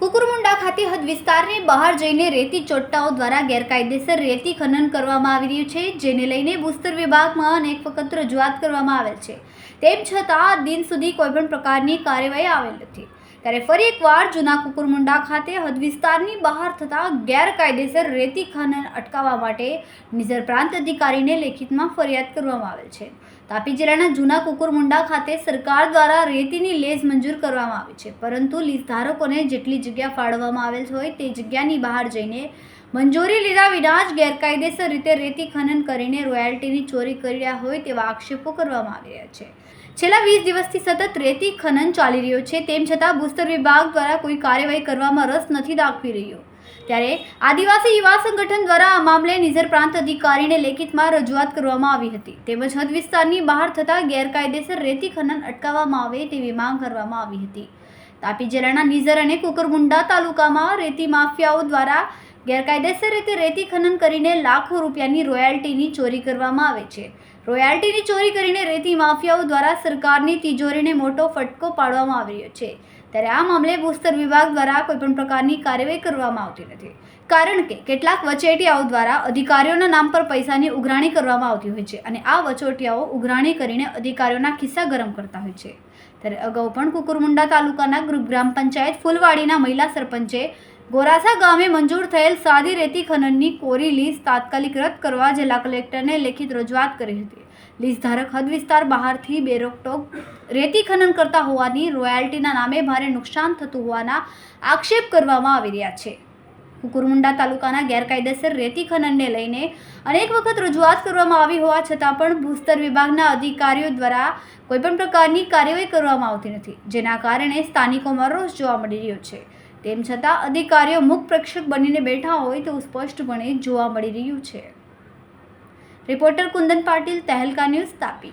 કુકુરમુંડા ખાતે હદ વિસ્તારની બહાર જઈને રેતી ચોટ્ટાઓ દ્વારા ગેરકાયદેસર રેતી ખનન કરવામાં આવી રહ્યું છે, જેને લઈને ભૂસ્તર વિભાગમાં અનેક વખત રજૂઆત કરવામાં આવેલ છે. તેમ છતાં, દિન સુધી કોઈપણ પ્રકારની કાર્યવાહી આવેલ નથી. ત્યારે ફરી એકવાર જૂના કુકુરમુંડા ખાતે હદ વિસ્તારની બહાર થતા ગેરકાયદેસર રેતી ખનન અટકાવવા માટે નિઝર પ્રાંત અધિકારીને લેખિતમાં ફરિયાદ કરવામાં આવેલ છે. તાપી જિલ્લાના જૂના કુકુરમુંડા ખાતે સરકાર દ્વારા રેતીની લેઝ મંજૂર કરવામાં આવી છે, પરંતુ લીઝ ધારકોને જેટલી જગ્યા ફાળવવામાં આવેલ હોય તે જગ્યાની બહાર જઈને મંજૂરી લીધા વિના જ ગેરકાયદેસર રીતે રેતી ખનન કરીને રોયલ્ટીની ચોરી કરી રહ્યા હોય તેવા આક્ષેપો કરવામાં આવી રહ્યા છે. છેલ્લા વીસ દિવસથી સતત રેતી ખનન ચાલી રહ્યો છે, તેમ છતાં ભૂસ્તર વિભાગ દ્વારા કોઈ કાર્યવાહી કરવામાં રસ નથી દાખવી રહ્યો. ત્યારે આદિવાસી યુવા સંગઠન દ્વારા આ મામલે નિઝર પ્રાંત અધિકારીને લેખિતમાં રજૂઆત કરવામાં આવી હતી. તેમજ હદ વિસ્તારની બહાર થતા ગેરકાયદેસર રેતી ખનન અટકાવવામાં આવે તેવી માંગ કરવામાં આવી હતી. તાપી જિલ્લાના નિઝર અને કુકરમુંડા તાલુકામાં રેતી માફિયાઓ દ્વારા ગેરકાયદેસર રીતે રેતી ખનન કરીને લાખો રૂપિયાની રોયલ્ટીની ચોરી કરવામાં આવે છે. રોયલ્ટીની ચોરી કરીને રેતી માફિયાઓ દ્વારા સરકારની તિજોરીને મોટો ફટકો પાડવામાં આવી રહ્યો છે. ત્યારે આ મામલે ભૂસ્તર વિભાગ દ્વારા કોઈપણ પ્રકારની કાર્યવાહી કરવામાં આવતી નથી. કારણ કે કેટલાક વચેટિયાઓ દ્વારા અધિકારીઓના નામ પર પૈસાની ઉઘરાણી કરવામાં આવતી હોય છે અને આ વચોટિયાઓ ઉઘરાણી કરીને અધિકારીઓના ખિસ્સા ગરમ કરતા હોય છે. ત્યારે અગાઉ પણ કુકુરમુંડા તાલુકાના ગ્રુપ ગ્રામ પંચાયત ફૂલવાડીના મહિલા સરપંચે ગોરાસા ગામે મંજૂર થયેલ સાદી રેતી ખનનની કોરી લીઝ તાત્કાલિક રદ કરવા જિલ્લા કલેક્ટરને લેખિત રજૂઆત કરી હતી. લીઝ ધારક હદ વિસ્તાર બહારથી બેરોકટોક રેતી ખનન કરતા હોવાની રોયલ્ટીના નામે ભારે નુકસાન થતું હોવાના આક્ષેપ કરવામાં આવી રહ્યા છે. કુકુરમુંડા તાલુકાના ગેરકાયદેસર રેતી ખનનને લઈને અનેક વખત રજૂઆત કરવામાં આવી હોવા છતાં પણ ભૂસ્તર વિભાગના અધિકારીઓ દ્વારા કોઈપણ પ્રકારની કાર્યવાહી કરવામાં આવતી નથી, જેના કારણે સ્થાનિકોમાં રોષ જોવા મળી રહ્યો છે. તેમ છતાં અધિકારીઓ મુખ પ્રેક્ષક બનીને બેઠા હોય તેવું સ્પષ્ટપણે જોવા મળી રહ્યું છે. Reporter Kundan Patil, Tehelka News Tapi.